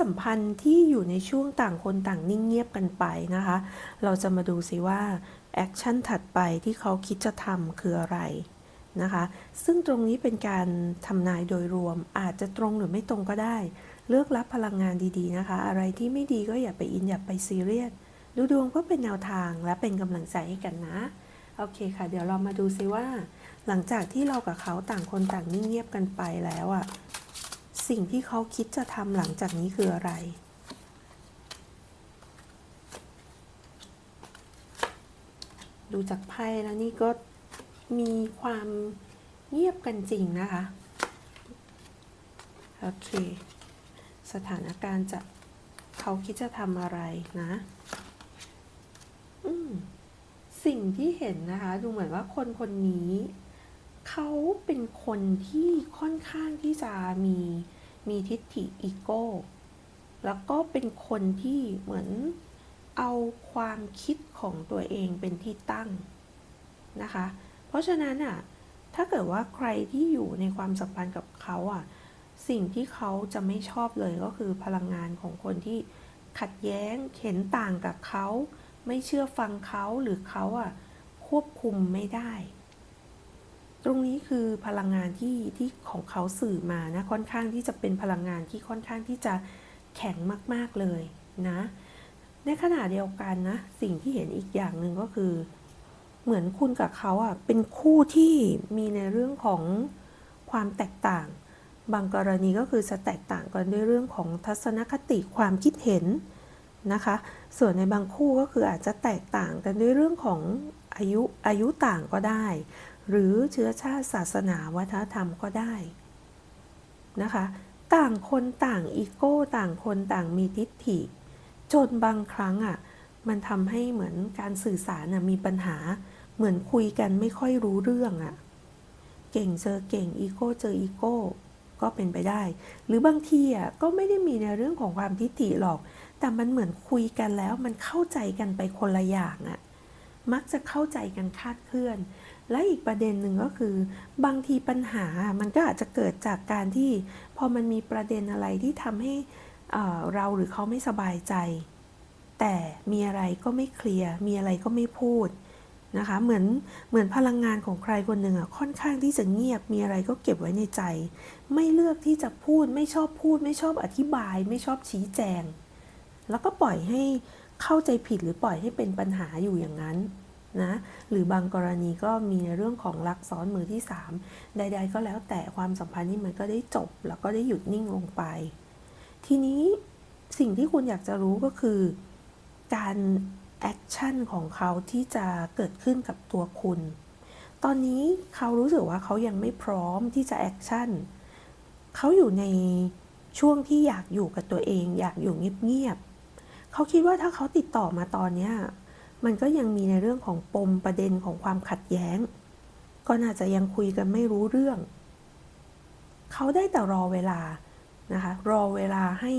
สัมพันธ์ที่อยู่ในช่วงต่างคนต่างนิ่งเงียบกันไปนะคะ เราจะมาดูสิว่าแอคชั่นถัดไปที่เขาคิดจะทำคืออะไรนะคะ ซึ่งตรงนี้เป็นการทำนายโดยรวมอาจจะตรงหรือไม่ตรงก็ได้ เลือกรับพลังงานดีๆนะคะ อะไรที่ไม่ดีก็อย่าไปอินอย่าไปซีเรียส ดูดวงก็เป็นแนวทางและเป็นกำลังใจให้กันนะ โอเคค่ะ เดี๋ยวเรามาดูซิว่า หลังจากที่เรากับเขาต่างคนต่างนิ่งเงียบกันไปแล้วอะ สิ่งที่เขาคิดจะทำหลังจากนี้คืออะไร ดูจากไพ่แล้วนี่ก็มีความเงียบกันจริงนะคะ โอเค สถานการณ์จะเขาคิดจะทำอะไรนะอืมสิ่งที่เห็นนะคะ ดูเหมือนว่าคนคนนี้ เขาเป็นคนที่ค่อนข้างที่จะมีมีทิฏฐิอีโก้ แล้วก็เป็นคนที่เหมือนเอาความคิดของตัวเองเป็นที่ตั้งนะคะ เพราะฉะนั้นอะ ถ้าเกิดว่าใครที่อยู่ในความสัมพันธ์กับเขาอะ สิ่งที่เขาจะไม่ชอบเลยก็คือพลังงานของคนที่ขัดแย้งเห็นต่างกับเขา ไม่เชื่อฟังเขาหรือเขาอะควบคุมไม่ได้ ตรงนี้คือพลังงานที่ที่ของเขาสื่อมานะค่อนข้างที่จะเป็นพลังงานที่ค่อนข้างที่จะแข็งมาก ๆเลยนะ ในขณะเดียวกันนะสิ่งที่เห็นอีกอย่างหนึ่งก็คือ เหมือนคุณกับเขาอะเป็นคู่ที่มีในเรื่องของความแตกต่าง บางกรณีก็คือจะแตกต่างกันด้วยเรื่องของทัศนคติความคิดเห็นนะคะ ส่วนในบางคู่ก็คืออาจจะแตกต่างกันด้วยเรื่องของอายุอายุต่างก็ได้ หรือเชื้อชาติศาสนาวัฒนธรรมก็ได้นะคะ ต่างคนต่างอีโก้ต่างคนต่างมีทิฏฐิ จนบางครั้งอะมันทำให้เหมือนการสื่อสารนะมีปัญหา เหมือนคุยกันไม่ค่อยรู้เรื่องอะ เก่งเจอเก่งอีโก้เจออีโก้ก็เป็นไปได้ หรือบางทีอะก็ไม่ได้มีในเรื่องของความทิฏฐิหรอก แต่มันเหมือนคุยกันแล้วมันเข้าใจกันไปคนละอย่างอะ มักจะเข้าใจกันคาดเคลื่อน และอีกประเด็นหนึ่งก็คือ บางทีปัญหามันก็อาจจะเกิดจากการที่ พอมันมีประเด็นอะไรที่ทำให้เราหรือเขาไม่สบายใจ แต่มีอะไรก็ไม่เคลียร์มีอะไรก็ไม่พูดนะคะเหมือนเหมือนพลังงานของใครคนหนึ่งอะค่อนข้างที่จะเงียบมีอะไรก็เก็บไว้ในใจ ไม่เลือกที่จะพูดไม่ชอบพูด ไม่ชอบอธิบาย ไม่ชอบชี้แจง แล้วก็ปล่อยให้เข้าใจผิดหรือปล่อยให้เป็นปัญหาอยู่อย่างนั้น นะหรือบางกรณีก็มีในเรื่องของรักซ้อนมือที่ 3 ใด ๆ ก็แล้วแต่ความสัมพันธ์นี้มันก็ได้จบ แล้วก็ได้หยุดนิ่งลงไป ทีนี้สิ่งที่คุณอยากจะรู้ก็คือ การแอคชั่นของเขาที่จะเกิดขึ้นกับตัวคุณ ตอนนี้เขารู้สึกว่าเขายังไม่พร้อมที่จะแอคชั่นเขาอยู่ในช่วงที่อยากอยู่กับตัวเอง อยากอยู่เงียบๆเขาคิดว่าถ้าเขาติดต่อมาตอนเนี้ย มันก็ยังมีในเรื่องของปมประเด็นของความขัดแย้ง ก็น่าจะยังคุยกันไม่รู้เรื่อง เขาได้แต่รอเวลานะคะ รอเวลาให้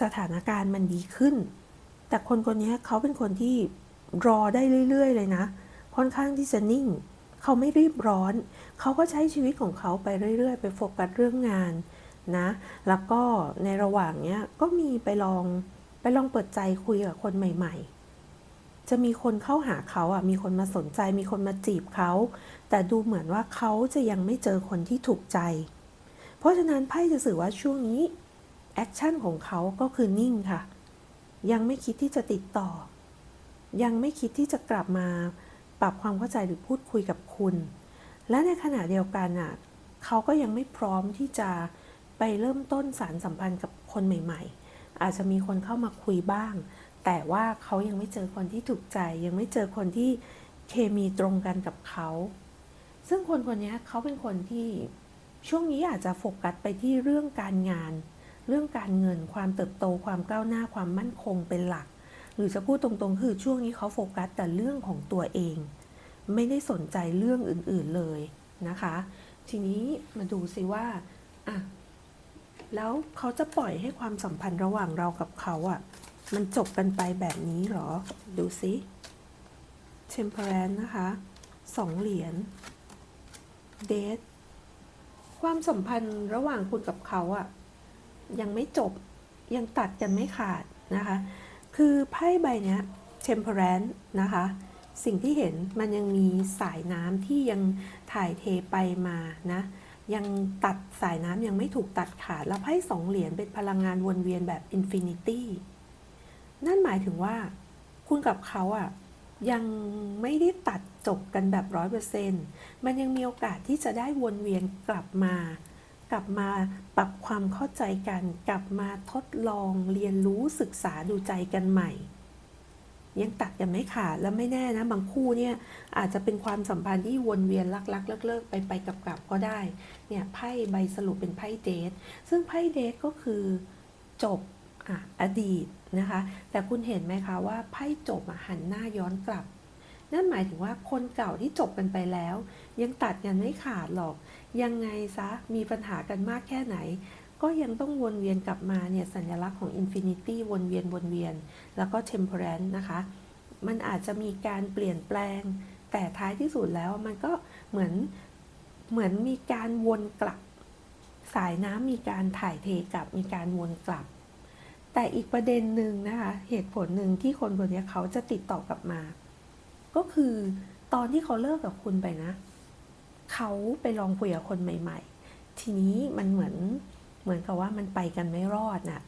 สถานการณ์มันดีขึ้น แต่คนคนนี้เขาเป็นคนที่รอได้เรื่อย ๆ เลยนะ ค่อนข้างที่จะนิ่ง เขาไม่รีบร้อน เขาก็ใช้ชีวิตของเขาไปเรื่อย ๆ ไปโฟกัสเรื่องงานนะ แล้วก็ในระหว่างเนี้ยก็มีไปลองไปลองเปิดใจคุยกับคนใหม่ ๆ จะมีคนเข้าหาเขาอะมีคนมาสนใจ มีคนมาจีบเขา แต่ดูเหมือนว่าเขาจะยังไม่เจอคนที่ถูกใจ เพราะฉะนั้นไพ่จะสื่อว่าช่วงนี้แอคชั่นของเขาก็คือนิ่งค่ะ ยังไม่คิดที่จะติดต่อ ยังไม่คิดที่จะกลับมาปรับความเข้าใจหรือพูดคุยกับคุณ และในขณะเดียวกันอะเขาก็ยังไม่พร้อมที่จะไปเริ่มต้นสารสัมพันธ์กับคนใหม่ ๆ อาจจะมีคนเข้ามาคุยบ้าง แต่ว่าเขายังไม่เจอคนที่ถูกใจ ยังไม่เจอคนที่เคมีตรงกันกับเขา ซึ่งคนคนนี้เขาเป็นคนที่ช่วงนี้อาจจะโฟกัสไปที่เรื่องการงาน เรื่องการเงินความเติบโตความก้าวหน้าความมั่นคงเป็นหลัก หรือจะพูดตรงๆ คือช่วงนี้เขาโฟกัสแต่เรื่องของตัวเอง ไม่ได้สนใจเรื่องอื่นๆเลยนะคะ ทีนี้มาดูซิว่าอะแล้วเขาจะปล่อยให้ความสัมพันธ์ระหว่างเรากับเขาอะ่ะ มันจบกันไปแบบนี้หรอ ดูซิ temperance นะคะสองเหรียญ date ความสัมพันธ์ระหว่างคุณกับเขาอะยังไม่จบยังตัดกันไม่ขาดนะคะ คือไพ่ใบเนี้ย temperance นะคะ สิ่งที่เห็นมันยังมีสายน้ำที่ยังถ่ายเทไปมานะยังตัดสายน้ำยังไม่ถูกตัดขาด แล้วไพ่สองเหรียญเป็นพลังงานวนเวียนแบบ infinity นั่น นั่นหมายถึงว่า คุณกับเขาอะยังไม่ได้ตัดจบกันแบบร้อยเปอร์เซ็นต์มันยังมีโอกาสที่จะได้วนเวียนกลับมา กลับมาปรับความเข้าใจกัน กลับมาทดลองเรียนรู้ศึกษาดูใจกันใหม่ ยังตัดกันไม่ขาดแล้วไม่แน่นะ บางคู่เนี่ยอาจจะเป็นความสัมพันธ์ที่วนเวียนลักๆเลิกๆไปไปกลับๆก็ได้ เนี่ยไพ่ใบสรุปเป็นไพ่เดทซึ่งไพ่เดทก็คือจบออดีต นะคะ แต่คุณเห็นไหมคะว่าไพ่จบหันหน้าย้อนกลับ นั่นหมายถึงว่าคนเก่าที่จบกันไปแล้ว ยังตัดกันไม่ขาดหรอก ยังไงซะมีปัญหากันมากแค่ไหน ก็ยังต้องวนเวียนกลับมาเนี่ยสัญลักษณ์ของ Infinity วนเวียนวนเวียน แล้วก็ Temperance นะคะ มันอาจจะมีการเปลี่ยนแปลง แต่ท้ายที่สุดแล้วมันก็เหมือนเหมือนมีการวนกลับ สายน้ำมีการถ่ายเทกลับมีการวนกลับ แต่อีกประเด็นหนึ่งนะคะ เหตุผลหนึ่งที่คนคนนี้เขาจะติดต่อกลับมา ก็คือตอนที่เขาเลิกกับคุณไปนะ เขาไปลองคุยกับคนใหม่ ๆ ทีนี้มันเหมือนเหมือนกับว่ามันไปกันไม่รอดน่ะ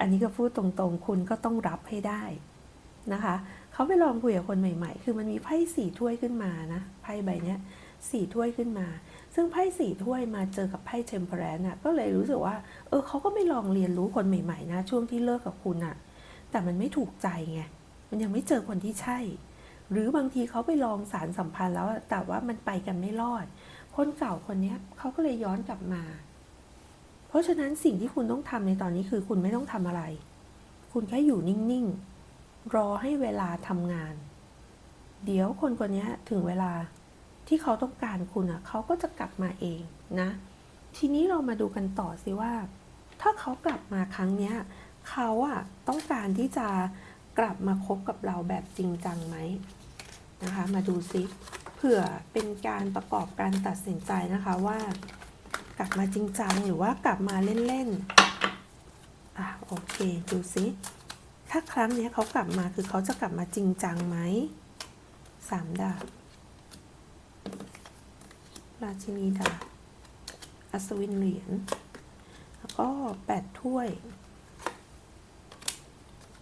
อันนี้ก็พูดตรงๆ คุณก็ต้องรับให้ได้นะคะ เขาไปลองคุยกับคนใหม่ ๆ คือมันมีไพ่สี่ถ้วยขึ้นมานะ ไพ่ใบเนี้ย สี่ถ้วยขึ้นมา ซึ่งไพ่สี่ถ้วยมาเจอกับไพ่เทมเพลนน่ะก็เลยรู้สึกว่า เออเขาก็ไม่ลองเรียนรู้คนใหม่ๆนะ ช่วงที่เลิกกับคุณน่ะ แต่มันไม่ถูกใจไง มันยังไม่เจอคนที่ใช่ หรือบางทีเขาไปลองสารสัมพันธ์แล้ว แต่ว่ามันไปกันไม่รอด คนเก่าคนเนี้ยเขาก็เลยย้อนกลับมา เพราะฉะนั้นสิ่งที่คุณต้องทำในตอนนี้คือคุณไม่ต้องทำอะไร คุณแค่อยู่นิ่งๆรอให้เวลาทำงาน เดี๋ยวคนคนนี้ถึงเวลา ที่เขาต้องการคุณอะเขาก็จะกลับมาเองนะ ทีนี้เรามาดูกันต่อสิว่า ถ้าเขากลับมาครั้งเนี้ยเขาอะต้องการที่จะกลับมาคบกับเราแบบจริงจังไหมนะคะ มาดูซิเผื่อเป็นการประกอบการตัดสินใจนะคะว่า กลับมาจริงจังหรือว่ากลับมาเล่นๆอะโอเคดูซิถ้าครั้งนี้เขากลับมาคือเขาจะกลับมาจริงจังไหมสามดาบ ราชินีดาบอัศวินเหรียญแล้วก็แปดถ้วย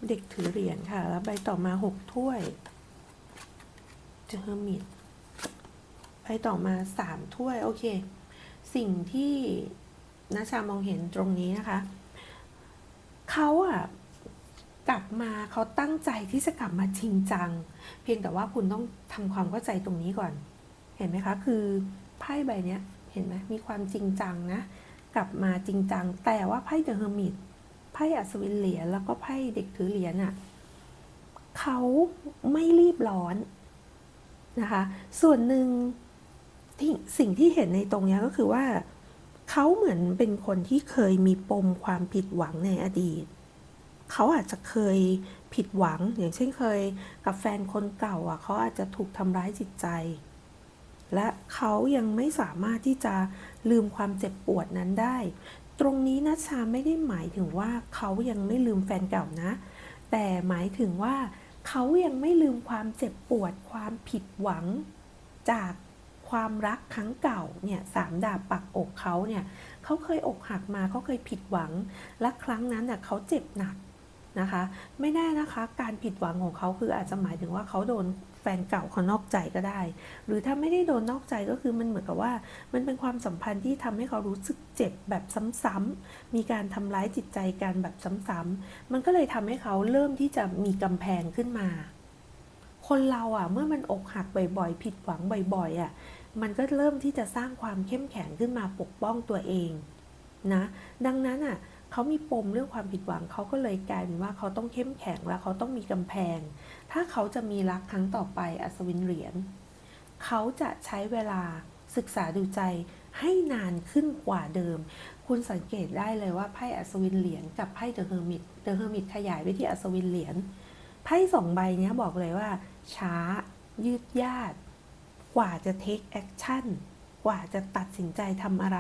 เด็กถือเหรียญค่ะ แล้วใบต่อมาหกถ้วยเจอร์มิดใบต่อมาสามถ้วย โอเค สิ่งที่นาชามองเห็นตรงนี้นะคะ เขาอะกลับมาเขาตั้งใจที่จะกลับมาจริงจัง เพียงแต่ว่าคุณต้องทำความเข้าใจตรงนี้ก่อน เห็นไหมคะ คือ ไพ่ใบเนี้ยเห็นไหมมีความจริงจังนะ กลับมาจริงจัง แต่ว่าไพ่เดอะเฮอร์มิตไพ่อัศวินเหรียญแล้วก็ไพ่เด็กถือเหรียญอะเขาไม่รีบร้อนนะคะ ส่วนหนึ่งที่สิ่งที่เห็นในตรงนี้ก็คือว่าเขาเหมือนเป็นคนที่เคยมีปมความผิดหวังในอดีต เขาอาจจะเคยผิดหวัง อย่างเช่นเคย กับแฟนคนเก่าอะเขาอาจจะถูกทำร้ายจิตใจ และเขายังไม่สามารถที่จะลืมความเจ็บปวดนั้นได้ ตรงนี้นะชาไม่ได้หมายถึงว่าเขายังไม่ลืมแฟนเก่านะ แต่หมายถึงว่าเขายังไม่ลืมความเจ็บปวด ความผิดหวัง จากความรักครั้งเก่าเนี่ยสามดาบปักอกเขาเนี่ยเขาเคยอกหักมาเขาเคยผิดหวัง และครั้งนั้นเน่ะเขาเจ็บหนักนะคะ ไม่แน่นะคะ การผิดหวังของเขาคืออาจจะหมายถึงว่าเขาโดน แฟนเก่าเขานอกใจก็ได้ หรือถ้าไม่ได้โดนนอกใจก็คือมันเหมือนกับว่า มันเป็นความสัมพันธ์ที่ทำให้เขารู้สึกเจ็บแบบซ้ำๆมีการทำร้ายจิตใจกันแบบซ้ำๆมันก็เลยทำให้เขาเริ่มที่จะมีกำแพงขึ้นมา คนเราอะเมื่อมันอกหักบ่อยๆ ผิดหวังบ่อยๆอะ มันก็เริ่มที่จะสร้างความเข้มแข็งขึ้นมาปกป้องตัวเองนะ ดังนั้นอะ เขามีปมเรื่องความผิดหวังเขาก็เลยกลายเป็นว่าเขาต้องเข้มแข็งแล้วเขาต้องมีกำแพง ถ้าเขาจะมีรักครั้งต่อไปอัศวินเหรียญเขาจะใช้เวลาศึกษาดูใจให้นานขึ้นกว่าเดิม คุณสังเกตได้เลยว่าไพ่อัศวินเหรียญกับไพ่เดอะเฮอร์มิตเดอะเฮอร์มิตขยายไปที่อัศวินเหรียญไพ่สองใบนี้บอกเลยว่า ช้า ยืดยาด กว่าจะ take action กว่าจะตัดสินใจทำอะไร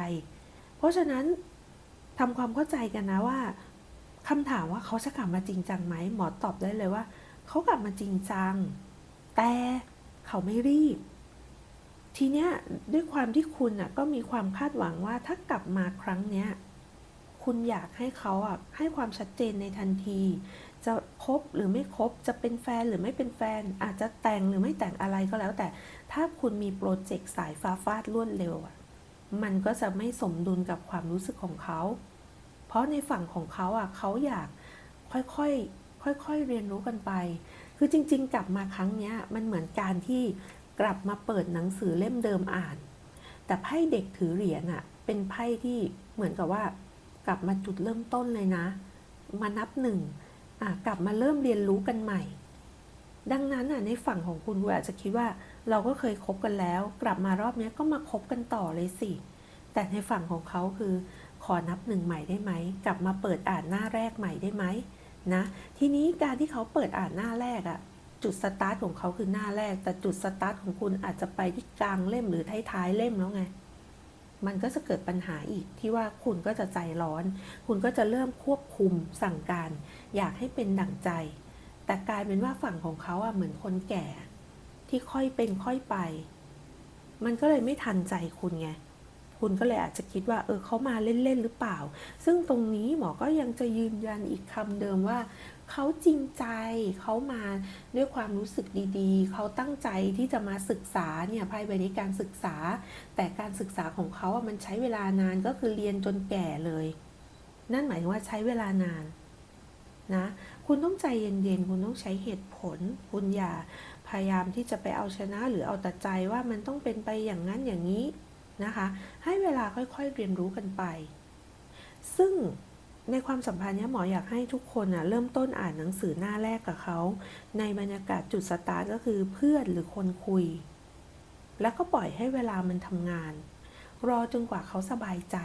เพราะฉะนั้น ทำความเข้าใจกันนะว่าคำถามว่าเขาจะกลับมาจริงจังไหมหมอตอบได้เลยว่า เขากลับมาจริงจัง แต่เขาไม่รีบ ทีเนี้ยด้วยความที่คุณอะก็มีความคาดหวังว่าถ้ากลับมาครั้งเนี้ยคุณอยากให้เขาอะให้ความชัดเจนในทันที จะคบหรือไม่คบจะเป็นแฟนหรือไม่เป็นแฟน อาจจะแต่งหรือไม่แต่งอะไรก็แล้ว แต่ถ้าคุณมีโปรเจกต์สายฟ้าฟาดรวดเร็วอะ มันก็จะไม่สมดุลกับความรู้สึกของเขา เพราะในฝั่งของเขาอะเขาอยากค่อยๆ ค่อยๆ เรียนรู้กันไป คือจริง ๆ กลับมาครั้งเนี้ยมันเหมือนการที่กลับมาเปิดหนังสือเล่มเดิมอ่าน แต่ไพ่เด็กถือเหรียญอะ เป็นไพ่ที่เหมือนกับว่า กลับมาจุดเริ่มต้นเลยนะ มานับหนึ่งอะกลับมาเริ่มเรียนรู้กันใหม่ ดังนั้นอะในฝั่งของคุณคุณอาจจะคิดว่า เราก็เคยคบกันแล้ว กลับมารอบนี้ก็มาคบกันต่อเลยสิ แต่ในฝั่งของเขาคือ ขอนับหนึ่งใหม่ได้ไหม กลับมาเปิดอ่านหน้าแรกใหม่ได้ไหมนะ ทีนี้การที่เขาเปิดอ่านหน้าแรกอะจุดสตาร์ทของเขาคือหน้าแรก แต่จุดสตาร์ทของคุณอาจจะไปที่กลางเล่มหรือท้ายๆเล่มแล้วไง มันก็จะเกิดปัญหาอีกที่ว่าคุณก็จะใจร้อน คุณก็จะเริ่มควบคุมสั่งการ อยากให้เป็นดั่งใจ แต่กลายเป็นว่าฝั่งของเขาอะเหมือนคนแก่ ที่ค่อยเป็นค่อยไป มันก็เลยไม่ทันใจคุณไง คุณก็เลยอาจจะคิดว่า เออเขามาเล่นๆหรือเปล่า ซึ่งตรงนี้หมอก็ยังจะยืนยันอีกคำเดิมว่าเขาจริงใจเขามาด้วยความรู้สึกดีๆ เขาตั้งใจที่จะมาศึกษาเนี่ยไพ่ในการศึกษา แต่การศึกษาของเขาอะมันใช้เวลานานก็คือเรียนจนแก่เลย นั่นหมายถึงว่าใช้เวลานานนะ คุณต้องใจเย็นๆ คุณต้องใช้เหตุผล คุณอย่า พยายามที่จะไปเอาชนะหรือเอาแต่ใจว่ามันต้องเป็นไปอย่างนั้นอย่างนี้นะคะ ให้เวลาค่อยๆเรียนรู้กันไป ซึ่งในความสัมพันธ์นี้หมออยากให้ทุกคนอะเริ่มต้นอ่านหนังสือหน้าแรกกับเขา ในบรรยากาศจุดสตาร์ทก็คือเพื่อนหรือคนคุย แล้วก็ปล่อยให้เวลามันทำงาน รอจนกว่าเขาสบายใจ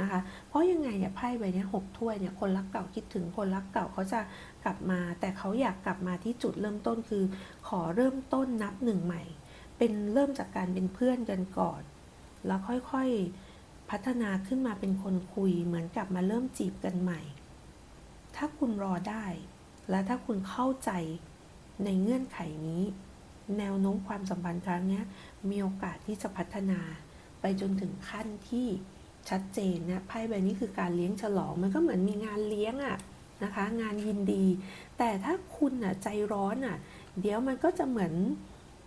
นะคะ เพราะยังไงเนี่ยไพ่ใบนี้หกถ้วยเนี่ยคนรักเก่าคิดถึงคนรักเก่าเขาจะกลับมา แต่เขาอยากกลับมาที่จุดเริ่มต้นคือ ขอเริ่มต้นนับหนึ่งใหม่ เป็นเริ่มจากการเป็นเพื่อนกันก่อน แล้วค่อยๆพัฒนาขึ้นมาเป็นคนคุยเหมือนกับมาเริ่มจีบกันใหม่ ถ้าคุณรอได้ และถ้าคุณเข้าใจในเงื่อนไขนี้ แนวโน้มความสัมพันธ์ครั้งนี้มีโอกาสที่จะพัฒนาไปจนถึงขั้นที่ ชัดเจนนี่ยไพ่ใบนี้คือการเลี้ยงฉลองมันก็เหมือนมีงานเลี้ยงอะนะคะ งานยินดี แต่ถ้าคุณอะใจร้อนอะเดี๋ยวมันก็จะเหมือน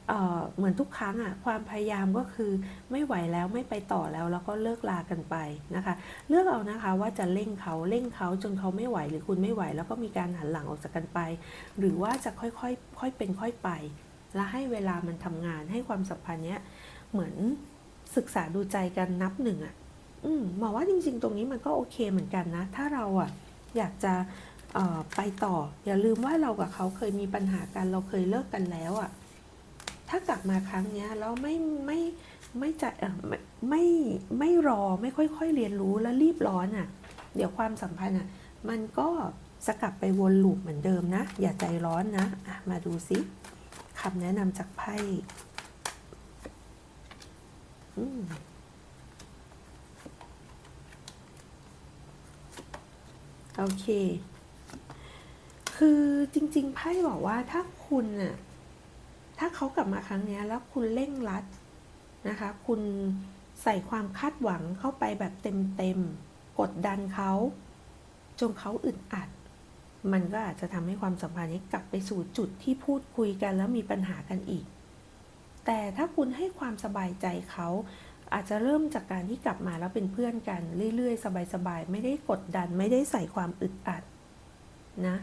เออเหมือนทุกครั้งอะความพยายามก็คือไม่ไหวแล้วไม่ไปต่อแล้วแล้วก็เลิกลากันไปนะคะ เลือกเอานะคะว่าจะเร่งเขาเร่งเขาจนเขาไม่ไหวหรือคุณไม่ไหว แล้วก็มีการหันหลังออกจากกันไป หรือว่าจะค่อยๆค่อยเป็นค่อยไป และให้เวลามันทำงานให้ความสัมพันธ์เนี้ยเหมือนศึกษาดูใจกันนับหนึ่งอะ อืมหมอว่าจริงๆ ตรงนี้มันก็โอเคเหมือนกันนะ ถ้าเราอะอยากจะไปต่อ อย่าลืมว่าเรากับเขาเคยมีปัญหากัน เราเคยเลิกกันแล้วอะ ถ้ากลับมาครั้งเนี้ยแล้วไม่ไม่ไม่จะไม่ไม่ไม่รอไม่ค่อยๆเรียนรู้แล้วรีบร้อนอะ เดี๋ยวความสัมพันธ์อะ มันก็จะกลับไปวนลูปเหมือนเดิมนะ อย่าใจร้อนนะอะมาดูซิคำแนะนำจากไพ่อืม โอเค คือจริงๆไพ่บอกว่าถ้าคุณน่ะถ้าเขากลับมาครั้งนี้แล้วคุณเร่งรัดนะคะ คุณใส่ความคาดหวังเข้าไปแบบเต็มๆ กดดันเขาจนเขาอึดอัด มันก็อาจจะทำให้ความสัมพันธ์นี้กลับไปสู่จุดที่พูดคุยกันแล้วมีปัญหากันอีก แต่ถ้าคุณให้ความสบายใจเขา อาจจะเริ่มจากการที่กลับมาแล้วเป็นเพื่อนกัน เรื่อยๆ สบายๆ ไม่ได้กดดัน ไม่ได้ใส่ความอึดอัดนะ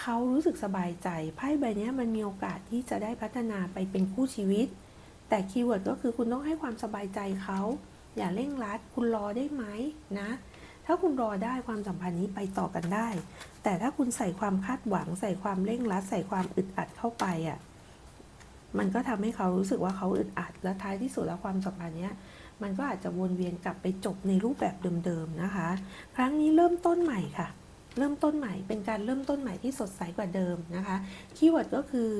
เขารู้สึกสบายใจไพ่ใบนี้มันมีโอกาสที่จะได้พัฒนาไปเป็นคู่ชีวิต แต่คีย์เวิร์ดก็คือคุณต้องให้ความสบายใจเขา อย่าเร่งรัด คุณรอได้ไหมนะ ถ้าคุณรอได้ความสัมพันธ์นี้ไปต่อกันได้ แต่ถ้าคุณใส่ความคาดหวัง ใส่ความเร่งรัด ใส่ความอึดอัดเข้าไปอะมันก็ทำให้เขารู้สึกว่าเขาอึดอัด และท้ายที่สุดแล้วความสัมพันธ์เนี้ย มันก็อาจจะวนเวียนกลับไปจบในรูปแบบเดิมๆนะคะ ครั้งนี้เริ่มต้นใหม่ค่ะ เริ่มต้นใหม่ เป็นการเริ่มต้นใหม่ที่สดใสกว่าเดิมนะคะ คีย์เวิร์ดก็คือ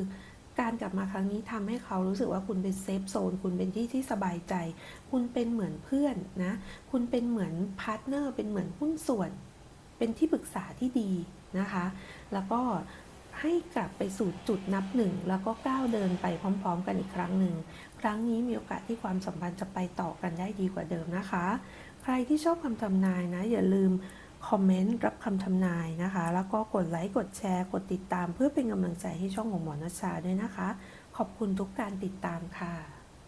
การกลับมาครั้งนี้ทำให้เขารู้สึกว่าคุณเป็นเซฟโซน คุณเป็นที่ที่สบายใจ คุณเป็นเหมือนเพื่อนนะ คุณเป็นเหมือนพาร์ทเนอร์ เป็นเหมือนหุ้นส่วน เป็นที่ปรึกษาที่ดีนะคะ แล้วก็ ให้กลับไปสู่จุดนับหนึ่งแล้วก็ก้าวเดินไปพร้อม ๆ กันอีกครั้งหนึ่ง ครั้งนี้มีโอกาสที่ความสัมพันธ์จะไปต่อกันได้ดีกว่าเดิมนะคะ ใครที่ชอบคำทำนายนะ อย่าลืมคอมเมนต์รับคำทำนายนะคะ แล้วก็กดไลค์กดแชร์ กดติดตาม เพื่อเป็นกำลังใจให้ช่องของหมอนัชชาด้วยนะคะ ขอบคุณทุกการติดตามค่ะ